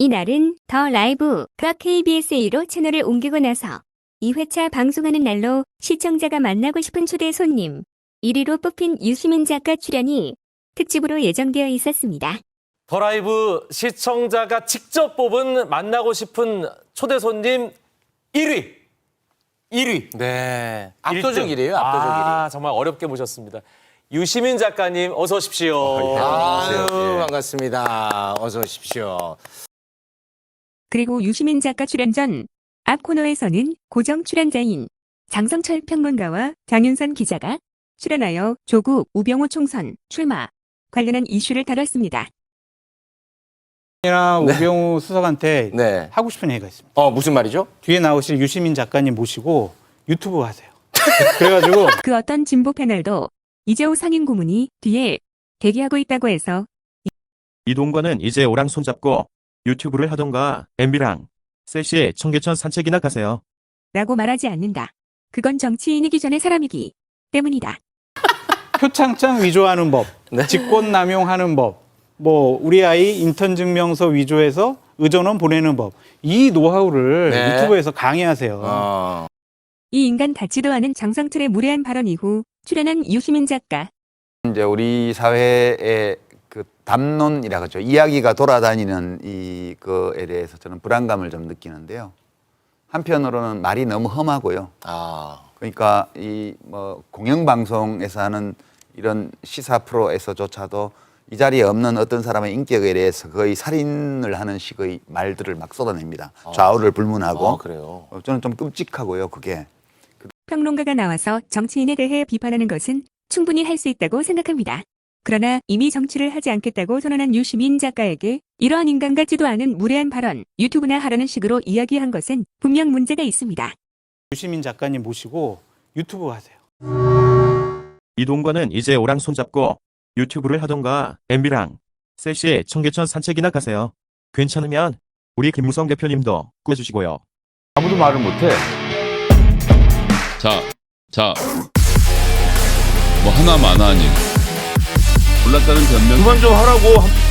이날은 더 라이브가 KBS1로 채널을 옮기고 나서 2회차 방송하는 날로 시청자가 만나고 싶은 초대 손님 1위로 뽑힌 유시민 작가 출연이 특집으로 예정되어 있었습니다. 더 라이브 시청자가 직접 뽑은 만나고 싶은 초대 손님 1위. 1위. 네. 압도적 1등. 1위예요, 압도적 아, 정말 어렵게 모셨습니다. 유시민 작가님 어서 오십시오. 아유, 반갑습니다. 어서 오십시오. 그리고 유시민 작가 출연 전 앞 코너에서는 고정 출연자인 장성철 평론가와 장윤선 기자가 출연하여 조국 우병우 총선 출마 관련한 이슈를 다뤘습니다. 이나 우병우 수석한테 네. 하고 싶은 얘기가 있습니다. 어, 무슨 말이죠? 뒤에 나오실 유시민 작가님 모시고 유튜브 하세요. 그래가지고 그 어떤 진보 패널도 이재호 상임 고문이 뒤에 대기하고 있다고 해서 이동관은 이제 오랑 손잡고 유튜브를 하던가 MB랑 셋이 청계천 산책이나 가세요. 라고 말하지 않는다. 그건 정치인이기 전에 사람이기 때문이다. 표창장 위조하는 법, 네. 직권 남용하는 법, 뭐 우리 아이 인턴 증명서 위조해서 의전원 보내는 법, 이 노하우를 네. 유튜브에서 강의하세요. 어. 이 인간 같지도 않은 장성철의 무례한 발언 이후 출연한 유시민 작가. 이제 우리 사회의 그 담론이라 그러죠. 이야기가 돌아다니는 이 거에 대해서 저는 불안감을 좀 느끼는데요. 한편으로는 말이 너무 험하고요. 아. 그러니까 이 뭐 공영방송에서 하는 이런 시사 프로에서조차도 이 자리에 없는 어떤 사람의 인격에 대해서 거의 살인을 하는 식의 말들을 막 쏟아냅니다. 좌우를 불문하고. 아, 그래요. 어, 저는 좀 끔찍하고요, 그게. 평론가가 나와서 정치인에 대해 비판하는 것은 충분히 할 수 있다고 생각합니다. 그러나 이미 정치를 하지 않겠다고 선언한 유시민 작가에게 이러한 인간 같지도 않은 무례한 발언 유튜브나 하라는 식으로 이야기한 것은 분명 문제가 있습니다. 유시민 작가님 모시고 유튜브 하세요. 이동관은 이제 오랑 손잡고 유튜브를 하던가 MB랑 셋이 청계천 산책이나 가세요. 괜찮으면 우리 김무성 대표님도 구해주시고요. 아무도 말을 못해. 자, 자, 뭐 하나 마나 아니고 몰랐다는 변명 그만 좀 하라고.